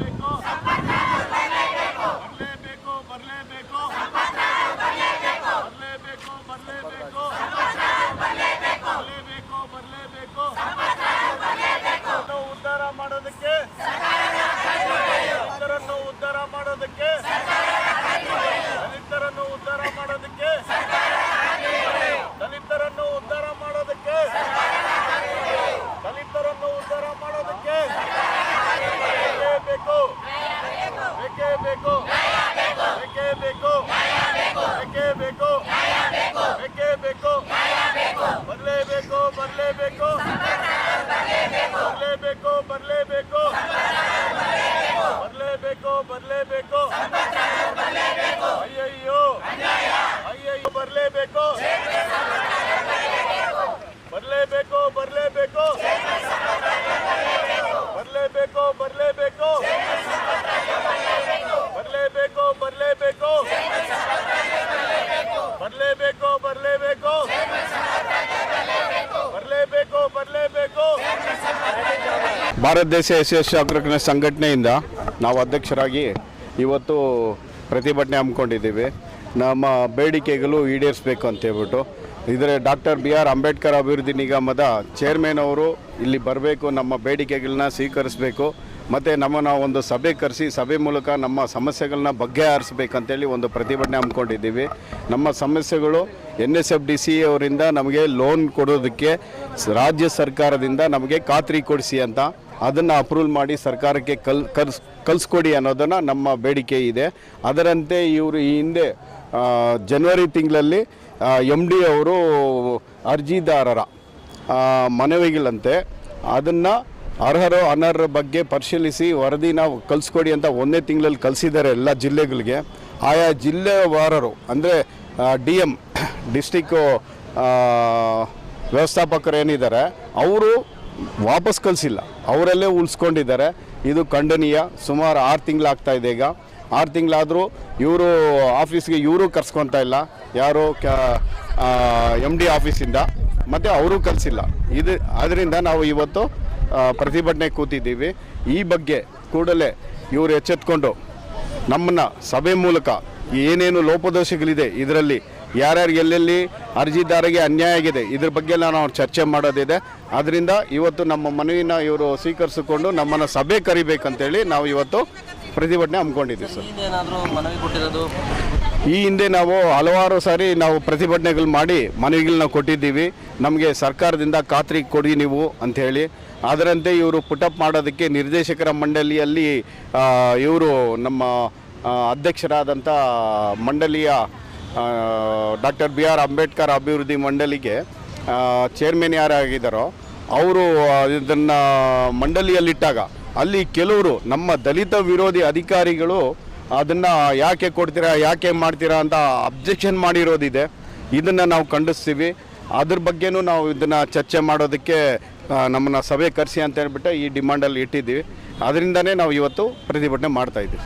Saca. Bharat ದೇಶ S S ಅಗ್ರಕಣ ಸಂಘಟನೆಯಿಂದ ನಾವು ಅಧ್ಯಕ್ಷರಾಗಿ ಇವತ್ತು ಪ್ರತಿಭಟನೆ ಹಮ್ಮಿಕೊಂಡಿದ್ದೀವಿ. ನಮ್ಮ ಬೇಡಿಕೆಗಳು ಈಡೇರಿಸಬೇಕು ಅಂತ ಹೇಳ್ಬಿಟ್ಟು. ಇದರ ಡಾಕ್ಟರ್ ಬಿ ಆರ್ ಅಂಬೇಡ್ಕರ್ ಅಭಿವೃದ್ಧಿ ನಿಗಮದ ಚೇರ್ಮನ್ ಅವರು ಇಲ್ಲಿ ಬರಬೇಕು, ನಮ್ಮ ಬೇಡಿಕೆಗಳನ್ನ ಸ್ವೀಕರಿಸಬೇಕು, ಮತ್ತು ನಮ್ಮನ್ನು ಒಂದು ಸಭೆ ಕರೆಸಿ, ಸಭೆ ಮೂಲಕ ನಮ್ಮ ಸಮಸ್ಯೆಗಳನ್ನ ಬಗೆಹರಿಸ್ಬೇಕಂತೇಳಿ ಒಂದು ಪ್ರತಿಭಟನೆ ಹಮ್ಮಿಕೊಂಡಿದ್ದೀವಿ. ನಮ್ಮ ಸಮಸ್ಯೆಗಳು N S F D C ಅವರಿಂದ ನಮಗೆ ಲೋನ್ ಕೊಡೋದಕ್ಕೆ ರಾಜ್ಯ ಸರ್ಕಾರದಿಂದ ನಮಗೆ ಖಾತ್ರಿ ಕೊಡಿಸಿ ಅಂತ ಅದನ್ನು ಅಪ್ರೂವಲ್ ಮಾಡಿ ಸರ್ಕಾರಕ್ಕೆ ಕಲ್, ಕರ್ಸ್, ಕಲಿಸ್ಕೊಡಿ ಅನ್ನೋದನ್ನು ನಮ್ಮ ಬೇಡಿಕೆ ಇದೆ. ಅದರಂತೆ ಇವರು ಈ ಹಿಂದೆ ಜನವರಿ ತಿಂಗಳಲ್ಲಿ ಎಂ ಡಿ ಅವರು ಅರ್ಜಿದಾರರ ಮನವಿಗಳಂತೆ ಅದನ್ನು ಅರ್ಹರು ಅನರ್ಹರ ಬಗ್ಗೆ ಪರಿಶೀಲಿಸಿ ವರದಿನ ಕಲಿಸ್ಕೊಡಿ ಅಂತ ಒಂದೇ ತಿಂಗಳಲ್ಲಿ ಕಲಿಸಿದ್ದಾರೆ ಎಲ್ಲ ಜಿಲ್ಲೆಗಳಿಗೆ. ಆಯಾ ಜಿಲ್ಲೆವಾರರು, ಅಂದರೆ ಡಿ ಎಂ ಡಿಸ್ಟಿಕ್ಕು ವ್ಯವಸ್ಥಾಪಕರು ಏನಿದ್ದಾರೆ, ಅವರು ವಾಪಸ್ ಕಳಿಸಿಲ್ಲ. ಅವರಲ್ಲೇ ಉಳಿಸ್ಕೊಂಡಿದ್ದಾರೆ. ಇದು ಖಂಡನೀಯ. ಸುಮಾರು ಆರು ತಿಂಗಳಾಗ್ತಾ ಇದೆ ಈಗ. ಆರು ತಿಂಗಳಾದರೂ ಇವರು ಆಫೀಸ್ಗೆ ಇವರು ಕರ್ಸ್ಕೊತಾ ಇಲ್ಲ. ಯಾರು ಕ ಎಂ ಡಿ ಆಫೀಸಿಂದ. ಮತ್ತು ಅವರು ಕಲಿಸಿಲ್ಲ ಇದು ಅದರಿಂದ ನಾವು ಇವತ್ತು ಪ್ರತಿಭಟನೆ ಕೂತಿದ್ದೀವಿ. ಈ ಬಗ್ಗೆ ಕೂಡಲೇ ಇವರು ಎಚ್ಚೆತ್ಕೊಂಡು ನಮ್ಮನ್ನು ಸಭೆ ಮೂಲಕ ಏನೇನು ಲೋಪದೋಷಗಳಿದೆ ಇದರಲ್ಲಿ, ಯಾರ್ಯಾರು ಎಲ್ಲೆಲ್ಲಿ ಅರ್ಜಿದಾರರಿಗೆ ಅನ್ಯಾಯ ಆಗಿದೆ. ಇದ್ರ ಬಗ್ಗೆ ನಾನು ಅವ್ರು ಚರ್ಚೆ ಮಾಡೋದಿದೆ. ಆದ್ದರಿಂದ ಇವತ್ತು ನಮ್ಮ ಮನವಿನ ಇವರು ಸ್ವೀಕರಿಸಿಕೊಂಡು ನಮ್ಮನ್ನು ಸಭೆ ಕರಿಬೇಕಂತೇಳಿ ನಾವು ಇವತ್ತು ಪ್ರತಿಭಟನೆ ಹಮ್ಮಿಕೊಂಡಿದ್ದೀವಿ ಸರ್. ಈ ಹಿಂದೆ ನಾವು ಹಲವಾರು ಸಾರಿ ನಾವು ಪ್ರತಿಭಟನೆಗಳು ಮಾಡಿ ಮನವಿಗಳನ್ನ ಕೊಟ್ಟಿದ್ದೀವಿ. ನಮಗೆ ಸರ್ಕಾರದಿಂದ ಖಾತ್ರಿ ಕೊಡಿ ನೀವು ಅಂಥೇಳಿ. ಅದರಂತೆ ಇವರು ಪುಟಪ್ ಮಾಡೋದಕ್ಕೆ ನಿರ್ದೇಶಕರ ಮಂಡಳಿಯಲ್ಲಿ ಇವರು ನಮ್ಮ ಅಧ್ಯಕ್ಷರಾದಂಥ ಮಂಡಳಿಯ ಡಾಕ್ಟರ್ ಬಿ ಆರ್ ಅಂಬೇಡ್ಕರ್ ಅಭಿವೃದ್ಧಿ ಮಂಡಳಿಗೆ ಚೇರ್ಮನ್ ಯಾರಾಗಿದ್ದಾರೋ, ಅವರು ಇದನ್ನು ಮಂಡಳಿಯಲ್ಲಿಟ್ಟಾಗ, ಅಲ್ಲಿ ಕೆಲವರು ನಮ್ಮ ದಲಿತ ವಿರೋಧಿ ಅಧಿಕಾರಿಗಳು ಅದನ್ನು ಯಾಕೆ ಕೊಡ್ತೀರಾ, ಯಾಕೆ ಮಾಡ್ತೀರಾ ಅಂತ ಅಬ್ಜೆಕ್ಷನ್ ಮಾಡಿರೋದಿದೆ. ಇದನ್ನು ನಾವು ಖಂಡಿಸ್ತೀವಿ. ಅದ್ರ ಬಗ್ಗೆನೂ ನಾವು ಇದನ್ನು ಚರ್ಚೆ ಮಾಡೋದಕ್ಕೆ ನಮ್ಮನ್ನು ಸಭೆ ಕರೆಸಿ ಅಂತ ಹೇಳ್ಬಿಟ್ಟು ಈ ಡಿಮಾಂಡಲ್ಲಿ ಇಟ್ಟಿದ್ದೀವಿ. ಅದರಿಂದನೇ ನಾವು ಇವತ್ತು ಪ್ರತಿಭಟನೆ ಮಾಡ್ತಾ ಇದ್ದೀವಿ.